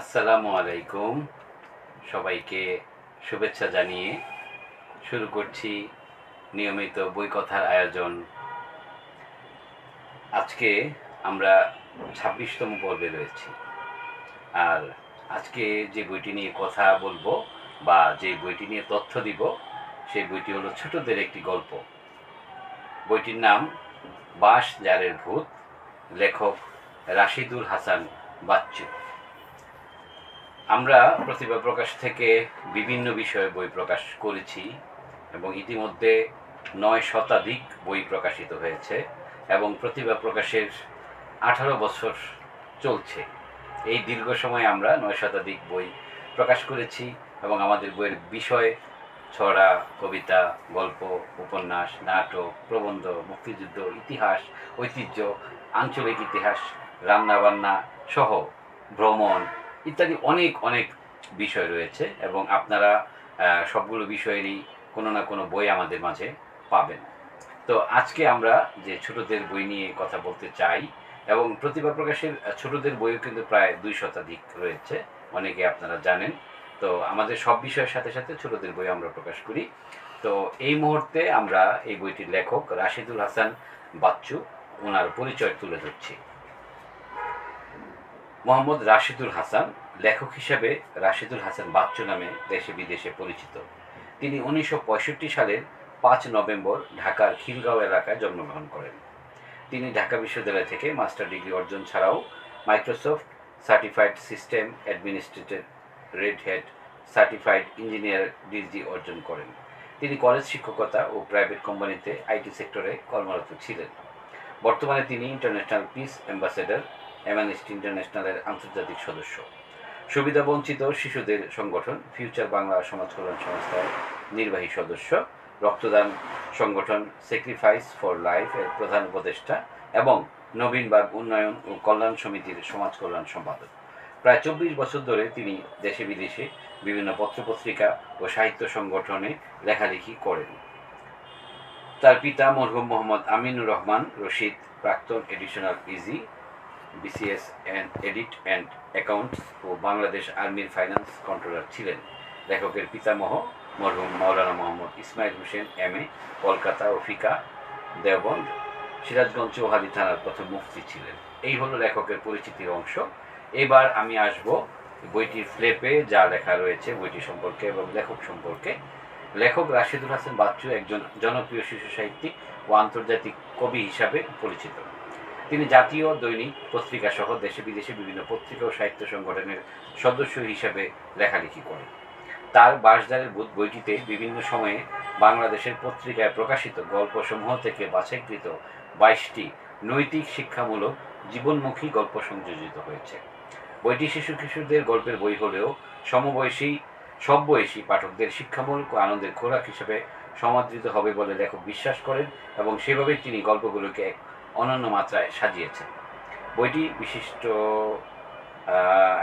আসসালামু আলাইকুম। সবাইকে শুভেচ্ছা জানিয়ে শুরু করছি নিয়মিত বই কথার আয়োজন। আজকে আমরা ছাব্বিশতম পর্বে রয়েছি। আর আজকে যে বইটি নিয়ে কথা বলব বা যে বইটি নিয়ে তথ্য দিব, সেই বইটি হলো ছোটদের একটি গল্প। বইটির নাম বাঁশ জারের ভূত, লেখক রাশিদুল হাসান বাচ্চু। আমরা প্রতিভা প্রকাশ থেকে বিভিন্ন বিষয়ে বই প্রকাশ করেছি এবং ইতিমধ্যে নয় শতাধিক বই প্রকাশিত হয়েছে এবং প্রতিভা প্রকাশের আঠারো বছর চলছে। এই দীর্ঘ সময় আমরা নয় শতাধিক বই প্রকাশ করেছি এবং আমাদের বইয়ের বিষয় ছড়া, কবিতা, গল্প, উপন্যাস, নাটক, প্রবন্ধ, মুক্তিযুদ্ধ, ইতিহাস, ঐতিহ্য, আঞ্চলিক ইতিহাস, রান্নাবান্না সহ ভ্রমণ ইত্যাদি অনেক অনেক বিষয় রয়েছে এবং আপনারা সবগুলো বিষয়েরই কোনো না কোনো বই আমাদের মাঝে পাবেন। তো আজকে আমরা যে ছোটদের বই নিয়ে কথা বলতে চাই এবং প্রতিভা প্রকাশের ছোটদের বইও কিন্তু প্রায় দুই শতাধিক রয়েছে, অনেকে আপনারা জানেন। তো আমাদের সব বিষয়ের সাথে সাথে ছোটদের বই আমরা প্রকাশ করি। তো এই মুহূর্তে আমরা এই বইটির লেখক রাশিদুল হাসান বাচ্চু, ওনার পরিচয় তুলে ধরছি। মোহাম্মদ রাশিদুল হাসান, লেখক হিসাবে রাশিদুল হাসান বাচ্চু নামে দেশে বিদেশে পরিচিত। তিনি উনিশশো পঁয়ষট্টি সালের পাঁচ নভেম্বর ঢাকার খিলগাঁও এলাকায় জন্মগ্রহণ করেন। তিনি ঢাকা বিশ্ববিদ্যালয় থেকে মাস্টার ডিগ্রি অর্জন ছাড়াও Microsoft certified system administrator Red Hat, certified engineer degree অর্জন করেন। তিনি কলেজ শিক্ষকতা ও প্রাইভেট কোম্পানিতে আইটি সেক্টরে কর্মরত ছিলেন। বর্তমানে তিনি ইন্টারন্যাশনাল পিস অ্যাম্বাসেডর অ্যামানিস্ট ইন্টারন্যাশনালের আন্তর্জাতিক সদস্য। সুবিধাবঞ্চিত শিশুদের সংগঠন ফিউচার বাংলা সমাজ কল্যাণ সংস্থার নির্বাহী সদস্য, রক্তদান সংগঠন স্যাক্রিফাইস ফর লাইফ এর প্রধান উপদেষ্টা এবং নবীনবাগ উন্নয়ন ও কল্যাণ সমিতির সমাজ কল্যাণ সম্পাদক। প্রায় চব্বিশ বছর ধরে তিনি দেশে বিদেশে বিভিন্ন পত্রপত্রিকা ও সাহিত্য সংগঠনে লেখালেখি করেন। তার পিতা মরহুম মোহাম্মদ আমিনুর রহমান রশিদ প্রাক্তন additional easy BCS and audit and accounts ও বাংলাদেশ আর্মির ফাইন্যান্স কন্ট্রোলার ছিলেন। লেখকের পিতামহ মরহুম মাওলানা মোহাম্মদ ইসমাইল হোসেন এম এ কলকাতা ও ফিকা, দেওবন্দ, সিরাজগঞ্জ চৌহালি থানার প্রথম মুফতি ছিলেন। এই হলো লেখকের পরিচিতির অংশ। এবার আমি আসব বইটির ফ্লেপে যা লেখা রয়েছে বইটি সম্পর্কে এবং লেখক সম্পর্কে। লেখক রাশিদুল হাসান বাচ্চু একজন জনপ্রিয় শিশু সাহিত্যিক ও আন্তর্জাতিক কবি হিসাবে পরিচিত। তিনি জাতীয়, দৈনিক পত্রিকা সহ দেশে বিদেশে বিভিন্ন পত্রিকা ও সাহিত্য সংগঠনের সদস্য হিসাবে লেখালেখি করেন। তার বাসদারের ভূত বইটিতে বিভিন্ন সময়ে বাংলাদেশের পত্রিকায় প্রকাশিত গল্পসমূহ থেকে বাছাইকৃত বাইশটি নৈতিক শিক্ষামূলক জীবনমুখী গল্প সংযোজিত হয়েছে। বইটি শিশু কিশোরদের গল্পের বই হলেও সমবয়সী সব বয়সী পাঠকদের শিক্ষামূলক আনন্দের খোরাক হিসেবে সমাদৃত হবে বলে লেখক বিশ্বাস করেন এবং সেভাবেই তিনি গল্পগুলোকে এক অনন্য মাত্রায় সাজিয়েছেন বইটি বিশিষ্ট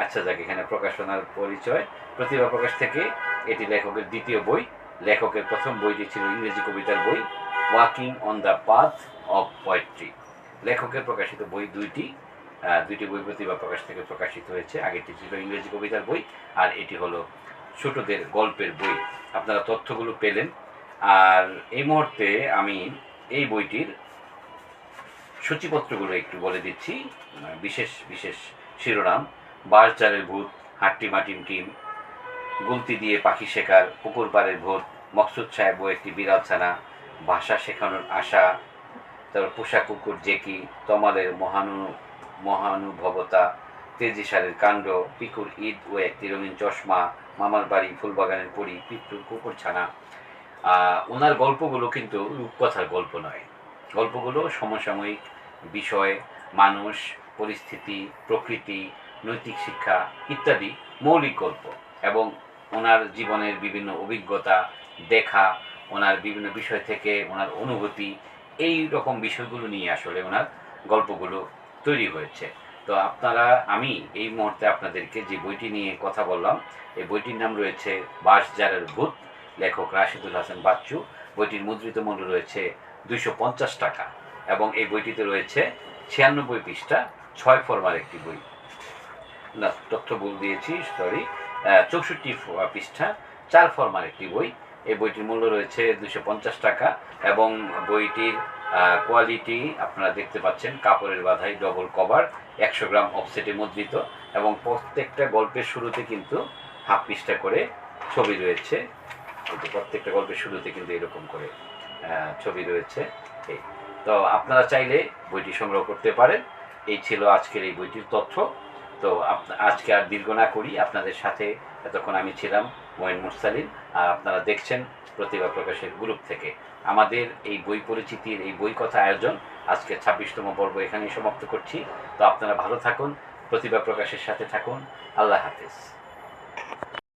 আচ্ছা যাক, এখানে প্রকাশনার পরিচয়। প্রতিভা প্রকাশ থেকে এটি লেখকের দ্বিতীয় বই। লেখকের প্রথম বইটি ছিল ইংরেজি কবিতার বই walking on the path of poetry লেখকের প্রকাশিত বই দুইটি দুইটি বই প্রতিভা প্রকাশ থেকে প্রকাশিত হয়েছে। আগেরটি ছিল ইংরেজি কবিতার বই, আর এটি হলো ছোটদের গল্পের বই। আপনারা তথ্যগুলো পেলেন। আর এই মুহূর্তে আমি এই বইটির সূচিপত্রগুলো একটু বলে দিচ্ছি বিশেষ বিশেষ শিরোনাম। বাঁশঝাড়ের ভূত, হাট্টি মাটিম টিম গুলতি দিয়ে পাখি শেখার, পুকুর পাড়ের ভূত, মকসুদ সাহেব ও একটি বিড়াল ছানা, ভাষা শেখানোর আশা, তারপর পোষা কুকুর জেকি তমালের মহানু, মহানুভবতা তেজিসারের কাণ্ড, পিকুর ঈদ ও একটি রঙিন চশমা, মামার বাড়ি, ফুলবাগানের পরি পিট্টুর কুকুর ছানা। ওনার গল্পগুলো কিন্তু রূপকথার গল্প নয়। গল্পগুলো সমসাময়িক বিষয়, মানুষ, পরিস্থিতি, প্রকৃতি, নৈতিক শিক্ষা ইত্যাদি মৌলিক গল্প এবং ওনার জীবনের বিভিন্ন অভিজ্ঞতা, দেখা, ওনার বিভিন্ন বিষয় থেকে ওনার অনুভূতি, এই রকম বিষয়গুলো নিয়ে আসলে ওনার গল্পগুলো তৈরি হয়েছে। তো আপনারা, আমি এই মুহূর্তে আপনাদেরকে যে বইটি নিয়ে কথা বললাম, এই বইটির নাম রয়েছে বাঁশজারের ভূত, লেখক রাশিদুল হাসান বাচ্চু। বইটির মুদ্রিত মূল্য রয়েছে দুইশো পঞ্চাশ টাকা। এবং এই বইটিতে রয়েছে ছিয়ানব্বই পৃষ্ঠা, ছয় ফরমার একটি বই। না, তথ্য ভুল দিয়েছি সরি চৌষট্টি পৃষ্ঠা, চার ফরমার একটি বই। এই বইটির মূল্য রয়েছে দুশো পঞ্চাশ টাকা এবং বইটির কোয়ালিটি আপনারা দেখতে পাচ্ছেন, কাপড়ের বাধাই ডবল কভার একশো গ্রাম অফসেটে মুদ্রিত এবং প্রত্যেকটা গল্পের শুরুতে কিন্তু হাফ পৃষ্ঠা করে ছবি রয়েছে। প্রত্যেকটা গল্পের শুরুতে কিন্তু এরকম করে ছবি রয়েছে। এই। তো আপনারা চাইলে বইটি সংগ্রহ করতে পারেন। এই ছিল আজকের এই বইটির তথ্য। তো আজকে আর দীর্ঘ না করি, আপনাদের সাথে এতক্ষণ আমি ছিলাম মোয়েন মুরসালিন। আর আপনারা দেখছেন প্রতিভা প্রকাশের গ্রুপ থেকে। আমাদের এই বই পরিচিতির এই বই কথা আয়োজন আজকে ছাব্বিশতম পর্ব এখানেই সমাপ্ত করছি। তো আপনারা ভালো থাকুন, প্রতিভা প্রকাশের সাথে থাকুন। আল্লাহ হাফেজ।